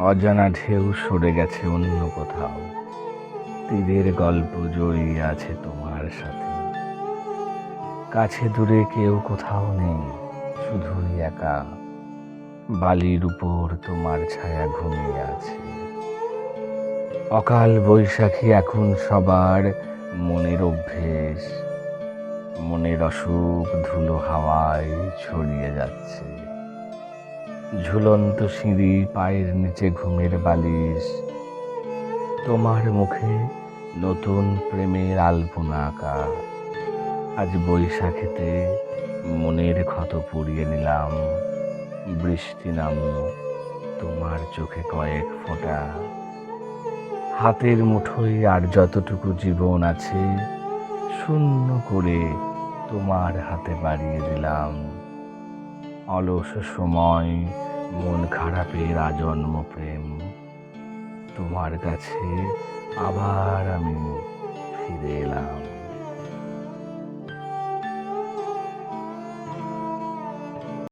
অজানা ঢেউ সরে গেছে অন্য কোথাও। তীরের গল্প জড়িয়ে আছে তোমার সাথে। কাছে দূরে কেউ কোথাও নেই, শুধুই একা। বালির উপর তোমার ছায়া ঘুমিয়ে আছে। অকাল বৈশাখী এখন সবার মনের অভ্যেস। মনের অসুখ ধুলো হাওয়ায় ছড়িয়ে যাচ্ছে। ঝুলন্ত সিঁড়ি, পায়ের নিচে ঘুমের বালিশ। তোমার মুখে নতুন প্রেমের আলপনা আঁকা। আজ বৈশাখেতে মনের ক্ষত পুড়িয়ে নিলাম। বৃষ্টি নামুক তোমার চোখে কয়েক ফোঁটা। হাতের মুঠোয় আর যতটুকু জীবন আছে, শূন্য করে তোমার হাতে বাড়িয়ে দিলাম। অলস সময় মন খারাপের আজন্ম প্রেম। তোমার কাছে আবার আমি ফিরে এলাম।